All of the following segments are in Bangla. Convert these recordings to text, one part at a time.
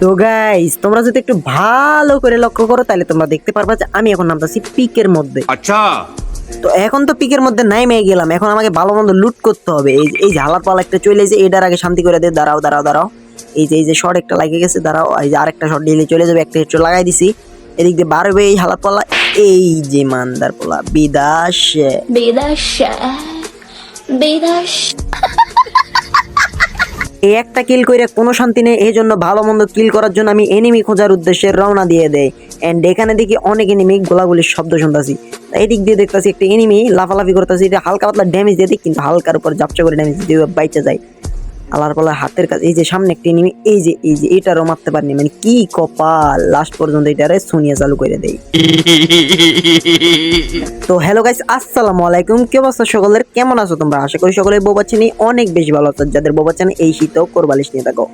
তো গাইস তোমরা যদি একটু ভালো করে লক্ষ্য করো তাহলে তোমরা দেখতে পারবা যে আমি এখন নামতাছি পিকের মধ্যে। আচ্ছা। তো এখন তো পিকের মধ্যে নাই মেয়ে গেলাম এখন আমাকে ভালো মন্দ লুট করতে হবে। এই এই ঝালার পাল একটা চলে যে এটার আগে শান্তি করে দে দাঁড়াও দাঁড়াও দাঁড়াও। এই যে এই যে শর্ট একটা লাগে গেছে দাঁড়াও এই যে আরেকটা শর্ট নিলে চলে যাবে একটা হেডশট লাগাই দিছি। এদিক দিয়ে বাড়বে এই হালাত পালা এই যে মান্দার পোলা বিদাস। বিদাস। বিদাস। এই একটা কিল করে কোনো শান্তি নেই এই জন্য ভালো মন্দ কিল করার জন্য আমি এনিমি খোঁজার উদ্দেশ্যে রওনা দিয়ে দেয় অ্যান্ড এখানে দেখি অনেক এনিমি গোলাগুলির শব্দ শুনতেছি। এই দিক দিয়ে দেখতেছি একটা এনিমি লাফালাফি করতেছি হালকা পাতলা ড্যামেজ দিয়ে দিই, কিন্তু হালকার উপর জাপচা করে ড্যামেজ দিয়ে বাইচা যায়। আলার পাল্লার হাতের কাজ, এই যে সামনে একটি এনিমি, এই যে এই যে, এটারও মারতে পারিনি মানে কি কপাল? লাস্ট পর্যন্ত এটারে সোনিয়া চালু করে দেই। তো হ্যালো গাইস আসসালামু আলাইকুম কি অবস্থা সকলের? কেমন আছো তোমরা? আশা করি সকলে বউ বাচ্চা অনেক বেশি ভালো আছো। যাদের বউ বাচ্চা এই শীতেও কোরবালিশ নিয়ে থাকো।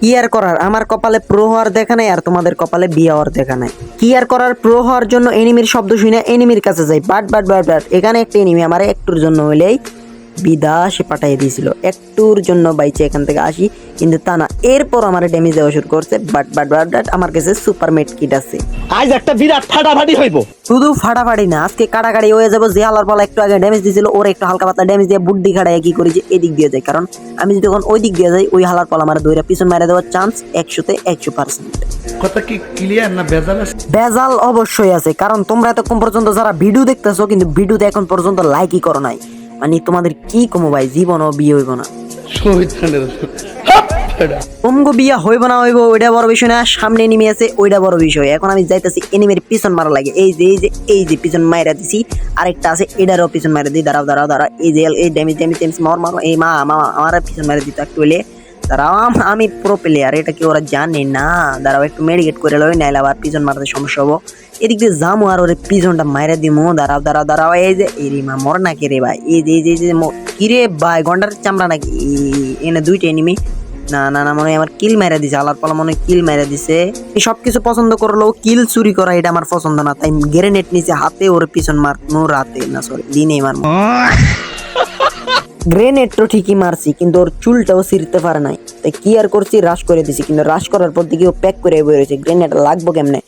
কি আর করার? আমার কপালে প্রো হওয়ার দেখা নাই আর তোমাদের কপালে বিয়ে হওয়ার দেখা নাই। কি আর করার? প্রো হওয়ার জন্য এনিমির শব্দ শুনে এনিমির কাছে যাই। বাট বাট বাট বাট, এখানে একটা এনিমি আমার একটুর জন্য হইলেই বিদাসে পাঠিয়ে দিয়েছিল। একটুর জন্য বাইচে এখান থেকে আসি কিন্তু তা না এরপর আমার ড্যামেজ দেওয়া শুরু করছে বাট বাট বাট বাট আমার কাছে সুপার মেট কিট আছে। আজ একটা বিরাট ফাটাফাটি হইব। শুধু ফাটাফাটি না আজকে কাটাকাটি হয়ে যাব যে হালার পালা একটু আগে ড্যামেজ দিয়েছিল ওর একটু হালকা পাতলা ড্যামেজ দিয়ে বুদ্ধি খাড়াই কি করি যে এদিক দিয়ে যায় কারণ আমি যদি তখন ওই দিক দিয়ে যাই ওই হালার পালা আমার দইরা পিছন মারা দেওয়ার চান্স একশোতে একশো পার্সেন্ট কথা কি ক্লিয়ার না ভেজাল আছে? বেজাল অবশ্যই আছে কারণ তোমরা এতক্ষণ পর্যন্ত যারা ভিডিও দেখতেছো কিন্তু ভিডিওতে এখন পর্যন্ত লাইকই করো নাই। মানে তোমাদের কি কমো ভাই? জীবনও বিয়ে হইব না। বিয়া হইব না হইব ওইটা বড় বিষয় না। সামনে এনিমি আছে ওইটা বড় বিষয়। এখন আমি যাইতেছি এনিমির পিছন মারা লাগে। এই যে এই যে এই যে পিছন মাইরা দিছি আরেকটা আছে এটারও পিছন মারা দিই। দাঁড়াও দাঁড়াও দাঁড়াও। এই যে এই ড্যামেজ ড্যামেজ ড্যামেজ মার মার এই মা মামা আমার পিছন মারা দিত একটু হলে দাঁড়াও আমি প্রো প্লেয়ার এটা কি ওরা জানে না? দাঁড়াও একটু মেডিকেট করে লই নাইলে আবার পিছন মারতে সমস্যা হব। এদিক দিয়ে যামো আর ওরে পিছনটা মাইরা দিমো। দাঁড়াও দাঁড়াও দাঁড়াও। এই যে, এই রে মা, মর না কে রে ভাই? এই যে এই যে এই যে কি রে ভাই গন্ডার চামড়া নাকি? এনে দুইটা এনিমি। না না না, মনে আমার কিল মাইরা দিছে। আলার পালা মনে কিল মাইরা দিছে। সব কিছু পছন্দ করলেও কিল চুরি করা এটা আমার পছন্দ না। তাই গ্রেনেড নিচে হাতে, ওর পিছন মারনো রাতে। না সরি দিনে মার। গ্রেনেড তো ঠিকই মারছি, কিন্তু ওর চুলটাও ছিঁড়তে পারে নাই। তাই কি আর করছি? রাশ করে দিছি। কিন্তু রাশ করার পর দিকে ও প্যাক করে বেরোছে গ্রেনেড লাগবো কেমনে?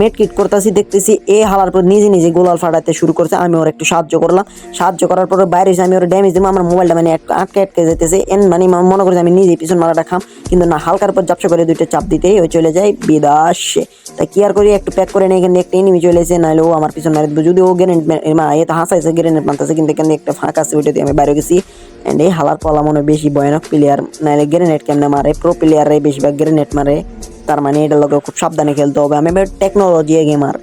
মেট কিট করতেছি, দেখতেছি এ হালার পর নিজে নিজে গোলাল ফাটাতে শুরু করছে, আমি ওর একটু সাহায্য করলাম। সাহায্য করার পরে বাইরে এসে আমি ওর ড্যামেজ দিব আমার মোবাইলটা মানে আটকে আটকে যেতেছে, এন মানে মনে করছে আমি নিজে পিছন মারাটা খাম, কিন্তু না, হালকার পর জাপসা করে দুইটা চাপ দিতেই ওই চলে যায়, বিদাসে তাই কি আর করি, একটু প্যাক করে নিয়ে এখানে একটা এনিমি চলে এসে নাহলে ও আমার পিছন মারে দিবে যদি ও গ্রেনেড এ তো হাসাইছে গ্রেনেড মানতেছে কিন্তু এখানে একটা ফাঁকা আছে, ওইটা দিয়ে আমি বাইরে গেছি। এন্ড এই হালার পলা মনে বেশি ভয়ানক প্লেয়ার নাহলে গ্রেনেড কেমনে মারে? প্রো প্লেয়াররাই বেশিরভাগ গ্রেনেড মারে। তার মানে এটা লোকে খুব সাবধানে খেলতে হবে। আমি টেকনোলজি গেমার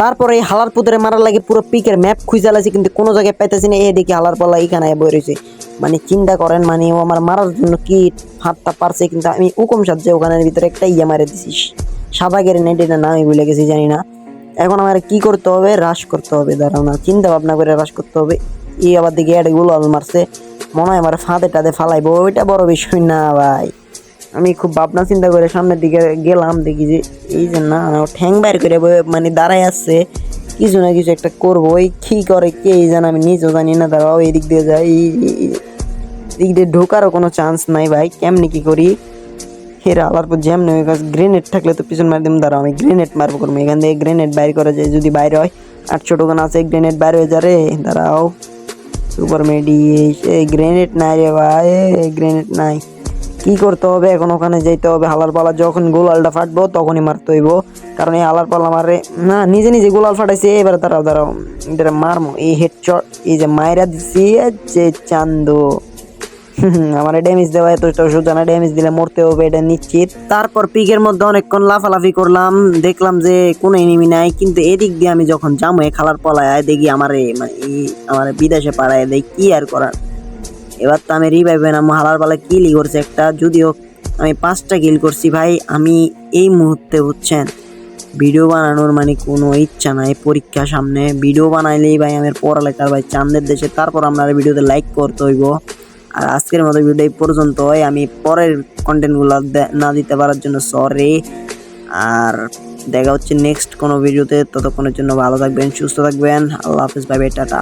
তারপরে এই হালার পুতরে মারার লাগে পুরো পিকের ম্যাপ খুঁজে লাগছে কিন্তু কোনো জায়গায় পাইতেছি না। এদিকে হালার পালা এখানে বই রয়েছে মানে চিন্তা করেন মানে ও আমার মারার জন্য কি হাতটা পারছে, কিন্তু আমি উকম সাহায্যে ওখানের ভিতরে একটা ইয়ে মারে দিছিস সাদা গেরে নেট এটা না আমি ভুলে গেছি, জানি না। এখন আমার কি করতে হবে? হ্রাস করতে হবে, দাঁড়াও না। চিন্তা ভাবনা করে হ্রাস করতে হবে। এই আবার দিকে একটা গুলো মারছে মনে হয় আমার ফাঁদে টাদে ফালাইবো, ওইটা বড় বিষয় না ভাই। আমি খুব ভাবনা চিন্তা করে সামনের দিকে গেলাম, দেখি যে এই যে না ঠ্যাং বাইর করে মানে দাঁড়ায় আসছে কিছু না কিছু একটা করব, ওই কি করে কে জানে, আমি নিজেও জানি না, দাঁড়াও এদিক দিয়ে যাই। এদিক দিয়ে ঢোকারও কোনো চান্স নাই ভাই, কেমনি কি করি? হেরা আলার পর জ্যাম নেই গ্রেনেড থাকলে তো পিছন মার দিম, দাঁড়াও, আমি গ্রেনেড মারবো করব, এখান থেকে গ্রেনেড বাইর করা যায়, যদি বাইরে হয় আটশো টোকান আছে গ্রেনেড বাইরে হয়ে যা রে দাঁড়াও। সুপার মেডি এই গ্রেনেড নাই রে ভাই গ্রেনেড নাই। কি করতে হবে? এখন ওখানে যেতে হবে। হালার পালা যখন গোলালটা ফাটবো, তখনই মারতে হইব। কারণ এই হালার পালা মারে না, নিজে নিজে গোলাল ফাটাইছে, এবার তারা ধরো এটা মারমো। এই হেড চট এই যে মায়েরা এই যে চান্দু। আমার ড্যামেজ দেওয়া এত সোজা না ড্যামেজ দিলে মরতে হবে, এটা নিশ্চিত। তারপর পিকের মধ্যে অনেকক্ষণ লাফালাফি করলাম, দেখলাম যে কোনো এনিমি নাই, কিন্তু এদিক দিয়ে আমি যখন এ খালার পলায় দেখি আমার মানে আমার বিদেশে পাড়ায় দেয়, কি আর করার? এবার তো আমি রিভাইভে নাম হালার পালা কিলই করছে একটা, যদিও আমি পাঁচটা কিল করছি ভাই, আমি এই মুহূর্তে হচ্ছেন ভিডিও বানানোর মানে কোনো ইচ্ছা নাই, পরীক্ষা সামনে ভিডিও বানাইলেই ভাই আমার পড়ালেখার ভাই চান্দের দেশে, তারপর আপনার ভিডিওতে লাইক করতে হইব। আর আজকের মতো ভিডিও এই পর্যন্ত হয় আমি পরের কন্টেন্টগুলো না দিতে পারার জন্য সরি আর দেখা হচ্ছে নেক্সট কোনো ভিডিওতে ততক্ষণের জন্য ভালো থাকবেন, সুস্থ থাকবেন। আল্লাহ হাফিজ বাই টাটা।